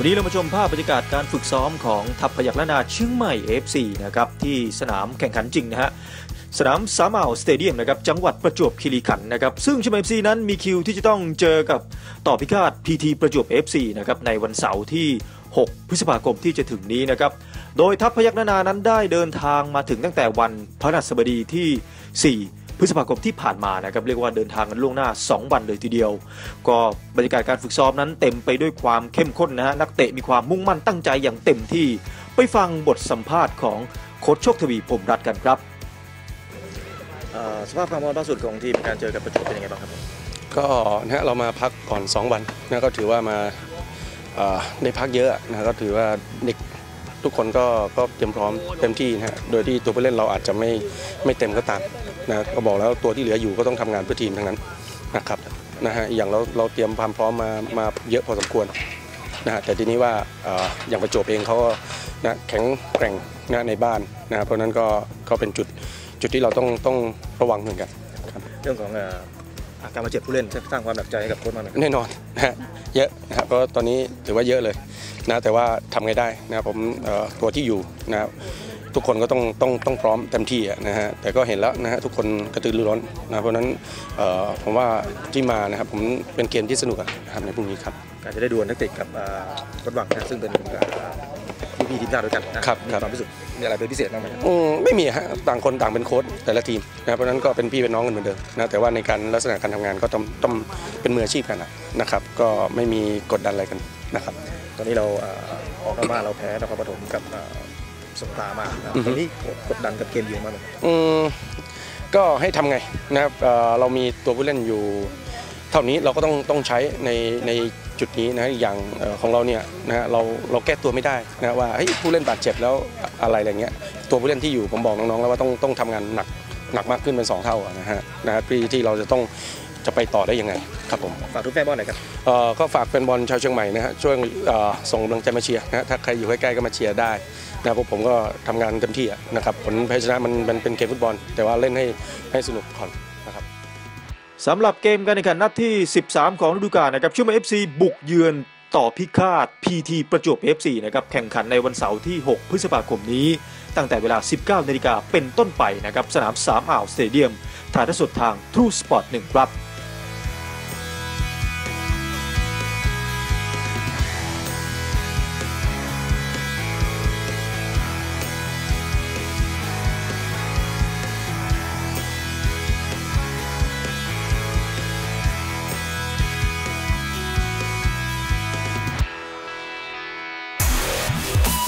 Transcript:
วันนี้เรามาชมภาพบรรยากาศการฝึกซ้อมของทัพพยัคฆ์ลนาเชียงใหม่ FC นะครับที่สนามแข่งขันจริงนะฮะสนามสามอ่าวสเตเดียมนะครับจังหวัดประจวบคีรีขันธ์นะครับซึ่งเชียงใหม่ FC นั้นมีคิวที่จะต้องเจอกับต่อพิฆาต PT ประจวบ FC นะครับในวันเสาร์ที่ 6 พฤษภาคมที่จะถึงนี้นะครับโดยทัพพยัคฆ์ลนานั้นได้เดินทางมาถึงตั้งแต่วันพระหัสบดีที่ 4 พฤษภาคมที่ผ่านมานะครับเรียกว่าเดินทางกันล่วงหน้า 2 วันเลยทีเดียว ก็บรรยากาศการฝึกซ้อมนั้นเต็มไปด้วยความเข้มข้นนะฮะนักเตะมีความมุ่งมั่นตั้งใจอย่างเต็มที่ ไปฟังบทสัมภาษณ์ของโค้ชโชคทวีพรหมรัตน์กันครับสภาพความพร้อมล่าสุดของทีมการเจอกับประจวบเป็นยังไงบ้างครับก็นะฮะเรามาพักก่อน 2 วันนะก็ถือว่ามาเอ่อได้พักเยอะนะก็ถือว่าเด็กทุกคนก็ก็เตรียมพร้อมเต็มที่นะฮะโดยที่ตัวผู้เล่นเราอาจจะไม่ไม่เต็มก็ตาม นะก็บอกแล้วตัวที่เหลืออยู่ก็ต้องทำงานเพื่อทีมทั้งนั้นนะครับนะฮะอย่างเราเราเตรียมความพร้อมมามาเยอะพอสมควรนะฮะแต่ทีนี้ว่าเอ่ออย่างประจวบเองเขาก็นะแข็งแกร่งนะในบ้านนะเพราะฉะนั้นก็ก็เป็นจุดจุดที่เราต้องต้องระวังเหมือนกันเรื่องของเอ่ออาการบาดเจ็บผู้เล่นสร้างความหนักใจให้กับโค้ชมากไหมแน่นอนนะฮะเยอะนะครับเพราะตอนนี้ถือว่าเยอะเลยนะแต่ว่าทำไงได้นะครับผมเอ่อตัวที่อยู่นะครับ ทุกคนก็ต้องต้องต้องพร้อมเต็มที่อะนะฮะแต่ก็เห็นแล้วนะฮะทุกคนกระตือรือร้นนะเพราะฉะนั้นเอ่อผมว่าที่มานะครับผมเป็นเกมที่สนุกอะนะครับในพรุ่งนี้ครับการจะได้ดวลนักเตะกับอ่าโค้ชหวังนะซึ่งเป็นพี่พี่ทีมชาติด้วยกันนะครับมีครับความพิเศษมีอะไรเป็นพิเศษบ้างไหมครับอืมไม่มีฮะต่างคนต่างเป็นโค้ชแต่ละทีมนะครับเพราะฉะนั้นก็เป็นพี่เป็นน้องกันเหมือนเดิมนะแต่ว่าในการลักษณะการทำงานก็ต้องต้องเป็นมืออาชีพกันอะนะครับ ก็ไม่มีกดดันอะไรกันนะครับ ตอนนี้เราเอ่อออกนอกบ้านเราแพ้นครปฐมกับเอ่อ สงขลามานะครับอือฮึตอนนี้กดดันกับเกมอยู่มากไหมอืมก็ให้ทำไงนะครับเอ่อเรามีตัวผู้เล่นอยู่ เท่านี้เราก็ต้องต้องใช้ในในจุดนี้นะอย่างเอ่อของเราเนี่ยนะฮะเราเราแก้ตัวไม่ได้นะว่าเฮ้ยผู้เล่นบาดเจ็บแล้วอะไรอะไรเงี้ยตัวผู้เล่นที่อยู่ผมบอกน้องๆแล้วว่าต้องต้องทำงานหนักหนักมากขึ้นเป็นสองเท่าอะนะฮะนะฮะที่ที่เราจะต้อง จะไปต่อได้ยังไงครับผมฝากทุกแฟนบอลหน่อยครับเอ่อก็ฝากแฟนบอลชาวเชียงใหม่นะฮะช่วยเอ่อส่งกำลังใจมาเชียร์นะฮะถ้าใครอยู่ใกล้ๆก็มาเชียร์ได้นะพวกผมก็ทำงานเต็มที่อะนะครับผลแพ้ชนะมันมันเป็นเกมฟุตบอล แต่ว่าเล่นให้ให้สนุกก่อนนะครับ สำหรับเกมการแข่งขันนัดที่ 13 ของฤดูกาลนะครับชื่อมา FC บุกเยือนต่อพิฆาต PT ประจวบ FC นะครับแข่งขันในวันเสาร์ที่ 6 พฤษภาคมนี้ ตั้งแต่เวลา 19นาฬิกาเป็นต้นไปนะครับสนาม3อ่าวสเตเดียมถ่ายทอดสดทาง True Sport 1 ครับ Bye.